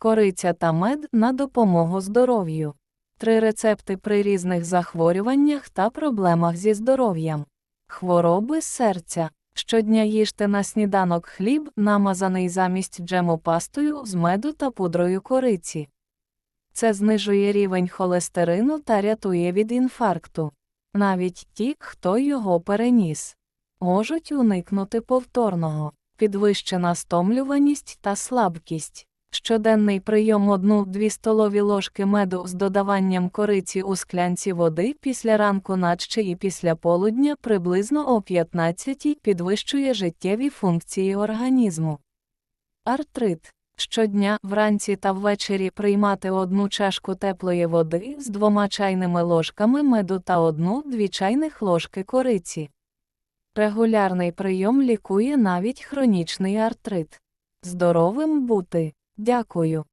кориця та мед на допомогу здоров'ю. Три рецепти при різних захворюваннях та проблемах зі здоров'ям. Хвороби серця. Щодня їжте на сніданок хліб, намазаний замість джему пастою з меду та пудрою кориці. Це знижує рівень холестерину та рятує від інфаркту. Навіть ті, хто його переніс, можуть уникнути повторного, підвищена стомлюваність та слабкість. Щоденний прийом 1-2 столові ложки меду з додаванням кориці у склянці води після ранку наче і після полудня приблизно о 15 підвищує життєві функції організму. Артрит. Щодня вранці та ввечері приймати одну чашку теплої води з двома чайними ложками меду та одну-дві чайних ложки кориці. Регулярний прийом лікує навіть хронічний артрит. Здоровим бути. Дякую.